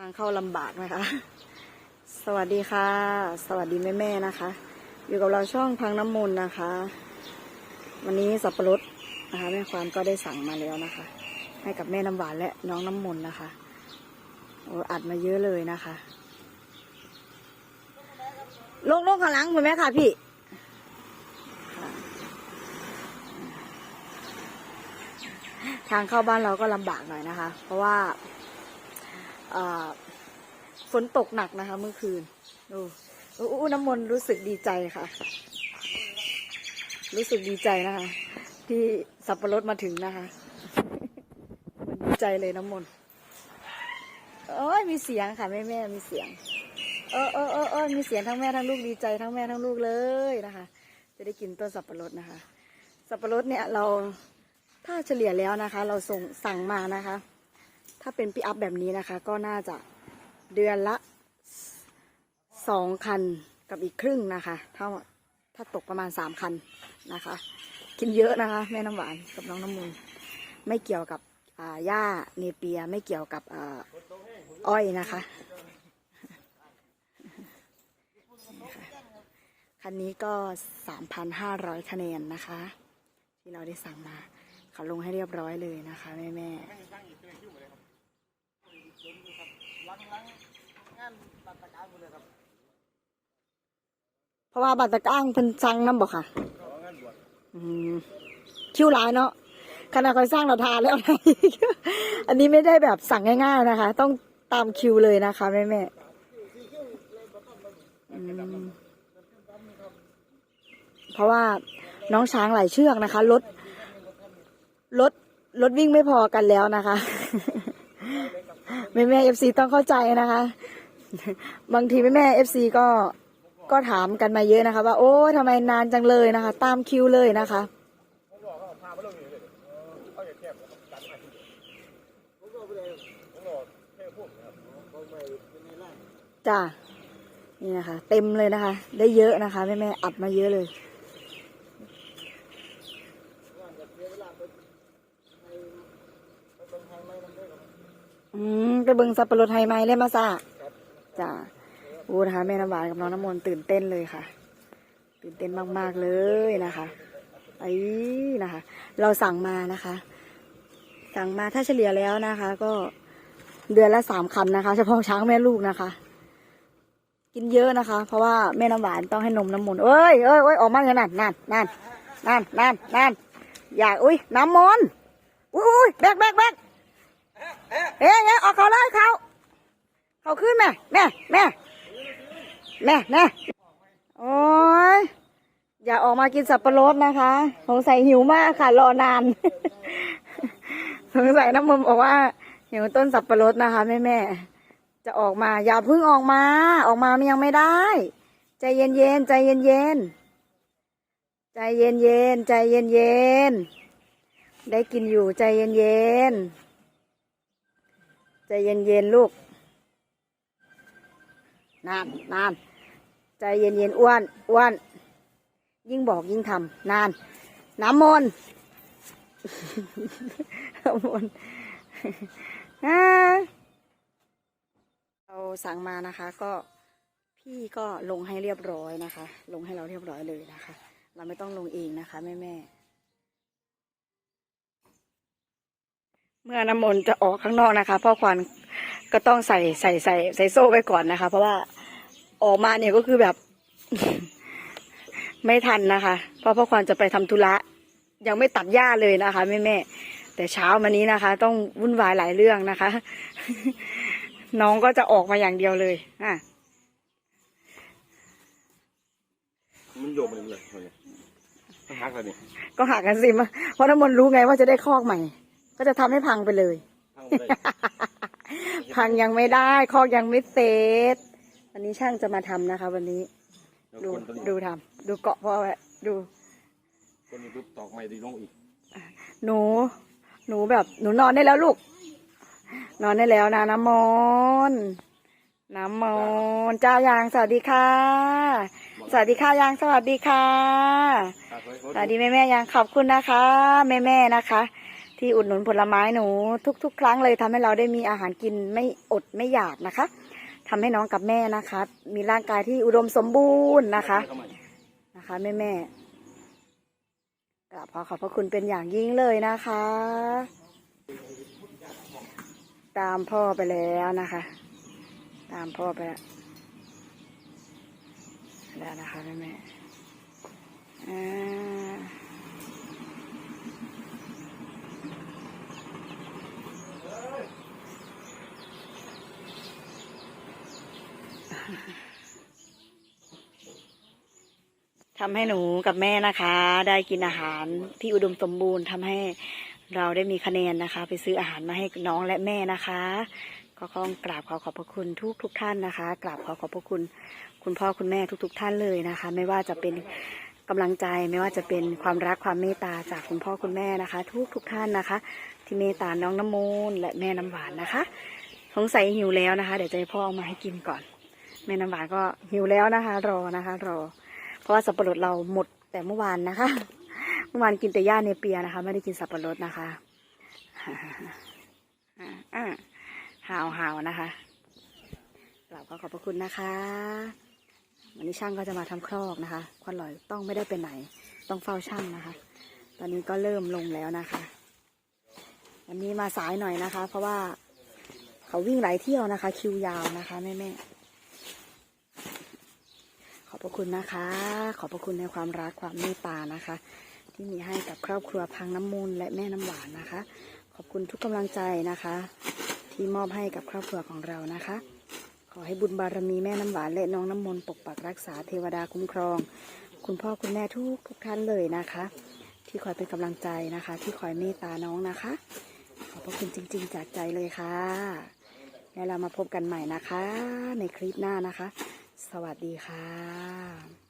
ทางเข้าลำบากนะคะ สวัสดีค่ะ สวัสดีแม่แม่นะคะ อยู่กับเราช่องพังน้ำมนต์นะคะ วันนี้สับปะรดนะคะแม่ควานก็ได้สั่งมาแล้วนะคะ ให้กับแม่น้ำหวานและน้องน้ำมนต์นะคะโอ้อัดมาเยอะเลยนะคะลงลงข้างหลังคุณแม่ค่ะพี่ทางเข้าบ้านเราก็ลำบากหน่อยนะคะ เพราะว่า ฝนตกหนักนะคะ เมื่อคืนดูอู้น้ำมนต์รู้สึกดีใจค่ะ รู้สึกดีใจนะคะ ที่สับปะรดมาถึงนะคะดีใจเลยน้ำมนต์เอ้ยมีเสียงค่ะแม่แม่ๆมีเสียง เออเออเออเออมีเสียงทั้งแม่ทั้งลูกดีใจทั้งแม่ทั้งลูกเลยนะคะ จะได้กินต้นสับปะรดนะคะ สับปะรดเนี่ยเราถ้าเฉลี่ยแล้วนะคะ เราส่งสั่งมานะคะ ถ้าเป็นปีอัพแบบนี้นะคะ ก็น่าจะเดือนละสองคันกับอีกครึ่งนะคะถ้าถ้าตกประมาณสามคันนะคะ กินเยอะนะคะ แม่น้ำหวานกับน้องน้ำมูลไม่เกี่ยวกับหญ้าเนเปียไม่เกี่ยวกับอ้อยนะคะ คันนี้ก็ 3,500 คะแนนนะคะ ที่เราได้สั่งมาเขาลงให้เรียบร้อยเลยนะคะ แม่แม่ เพราะว่าบัตรตะก้างเพิ่นสั่งน้ำบอกค่ะคิวหลายเนาะขณะคอยสร้างเราทานแล้วนะอันนี้ไม่ได้แบบสั่งง่าย ๆนะคะ ต้องตามคิวเลยนะคะแม่แม่เพราะว่าน้องช้างหลายเชือกนะคะรถรถรถวิ่งไม่พอกันแล้วนะคะ แม่แม่เอฟซีต้องเข้าใจนะคะ บางทีแม่แม่เอฟซีก็ก็ถามกันมาเยอะนะคะ ว่าโอ้ทำไมนานจังเลยนะคะ ตามคิวเลยนะคะจ้านี่นะคะ เต็มเลยนะคะ ได้เยอะนะคะแม่แม่อัดมาเยอะเลย อืมไปเบิ่งสับปะรดไฮไม้เลยมาซะจ้าโอ้นะคะแม่น้ำหวานกับน้องน้ำมนต์ตื่นเต้นเลยค่ะ ตื่นเต้นมากๆเลยนะคะไอ้นะคะ เราสั่งมานะคะ สั่งมาถ้าเฉลี่ยแล้วนะคะ ก็เดือนละสามคันนะคะ เฉพาะช้างแม่ลูกนะคะ กินเยอะนะคะ เพราะว่าแม่น้ำหวานต้องให้นมน้ำมนต์เอ้ยเอ้ยเอ้ยออกมาอย่างนั้นนั่นนั่นนั่นนั่นนั่นอยากอุ้ยน้ำมนต์อุ้ยอุ้ยแบกแบกแบก เอ๊ะเอ๊ะออกเขาเลยเขาเขาขึ้นแม่แม่แม่แม่แม่โอ้ยอย่าออกมากินสับปะรดนะคะสงสัยหิวมากค่ะรอนานสงสัยน้ำมนบอกว่าหิวต้นสับปะรดนะคะแม่แม่จะออกมา อย่าพึ่งออกมา ออกมามันยังไม่ได้ ใจเย็นเย็นใจเย็นเย็นใจเย็นเย็นใจเย็นเย็นได้กินอยู่ใจเย็นเย็น เย็นเย็นๆลูกนานนานใจเย็นเย็นๆอ้วนอ้วนยิ่งบอกยิ่งทำนาน น้ำมนน้ำมนเราสั่งมานะคะ ก็พี่ก็ลงให้เรียบร้อยนะคะ ลงให้เราเรียบร้อยเลยนะคะ เราไม่ต้องลงเองนะคะแม่แม่ เมื่อน้ำมนต์จะออกข้างนอกนะคะพ่อควันก็ต้องใส่ใส่ใส่ใส่โซ่ไว้ก่อนนะคะ เพราะว่าออกมาเนี่ยก็คือแบบ ไม่ทันนะคะ เพราะพ่อควันจะไปทำธุระยังไม่ตัดหญ้าเลยนะคะแม่แม่ๆแต่เช้ามานี้นะคะ ต้องวุ่นวายหลายเรื่องนะคะ น้องก็จะออกมาอย่างเดียวเลยอะมันโยกมันเลยมันเนี่ยมันหักเลยนี่ก็หากันสิมาเพราะน้ำมนต์รู้ไงว่าจะได้คอกใหม่ ก็จะทำให้พังไปเลย พังเลย พังยังไม่ได้คอกยังไม่เสร็จวันนี้ช่างจะมาทำนะคะ วันนี้แล้วดูคนตัวนี้ดูทำดูเกาะพ่อไว้ดู คนนี้ปุ๊บตอกไม้ดีลงอีกหนู หนูแบบ หนูนอนได้แล้วลูก นอนได้แล้วนะน้ำมนต์น้ำมนต์เจ้ายางสวัสดีค่ะ สวัสดีค่ะยางสวัสดีค่ะหักไว้สวัสดีแม่แม่ๆยังขอบคุณนะคะ แม่แม่ๆนะคะ ที่อุดหนุนผลไม้หนู ทุก ๆ ครั้งเลยทำให้เราได้มีอาหารกินไม่อดไม่อยากนะคะทำให้น้องกับแม่นะคะ มีร่างกายที่อุดมสมบูรณ์นะคะนะคะแม่แม่กราบขอขอบพระคุณเป็นอย่างยิ่งเลยนะคะ ตามพ่อไปแล้วนะคะ ตามพ่อไปแล้วแล้วนะคะแม่แม่ๆอ่า ทำให้หนูกับแม่นะคะ ได้กินอาหารที่อุดมสมบูรณ์ทำให้เราได้มีคะแนนนะคะ ไปซื้ออาหารมาให้น้องและแม่นะคะ ก็ต้องกราบขอขอบพระคุณทุกทุกท่านนะคะ กราบขอขอบพระคุณ คุณพ่อคุณแม่ทุกๆท่านเลยนะคะ ไม่ว่าจะเป็นกำลังใจไม่ว่าจะเป็นความรักความเมตตาจากคุณพ่อคุณแม่นะคะ ทุกทุกท่านนะคะ ที่เมตตาน้องน้ำมูลและแม่น้ำหวานนะคะสงสัยหิวแล้วนะคะ เดี๋ยวจะให้พ่อเอามาให้กินก่อน แม่น้ำหวานก็หิวแล้วนะคะ รอนะคะ รอ เพราะว่าสับปะรดเราหมดแต่เมื่อวานนะคะ เมื่อวานกินแต่ย่าเนเปียนะคะ ไม่ได้กินสับปะรดนะคะอ่าอ่าหาวหาวนะคะกราบขอขอบพระคุณนะคะ วันนี้ช่างก็จะมาทำครอกนะคะควันลอยต้องไม่ได้ไปไหน ต้องเฝ้าช่างนะคะ ตอนนี้ก็เริ่มลงแล้วนะคะ วันนี้มาสายหน่อยนะคะ เพราะว่าเขาวิ่งหลายเที่ยวนะคะ คิวยาวนะคะแม่แม่ อบพระคุณนะคะ ขอบพระคุณในความรักความเมตตานะคะ ที่มีให้กับครอบครัวพังน้ำมูลและแม่น้ำหวานนะคะ ขอบคุณทุกกำลังใจนะคะ ที่มอบให้กับครอบครัวของเรานะคะ ขอให้บุญบารมีแม่น้ำหวานและน้องน้ำมนต์ปกปักรักษาเทวดาคุ้มครอง คุณพ่อคุณแม่ทุกทุกท่านเลยนะคะ ที่คอยเป็นกำลังใจนะคะ ที่คอยเมตตาน้องนะคะ ขอบพระคุณจริง ๆ จากใจเลยค่ะ แล้วเรามาพบกันใหม่นะคะ ในคลิปหน้านะคะ สวัสดีค่ะ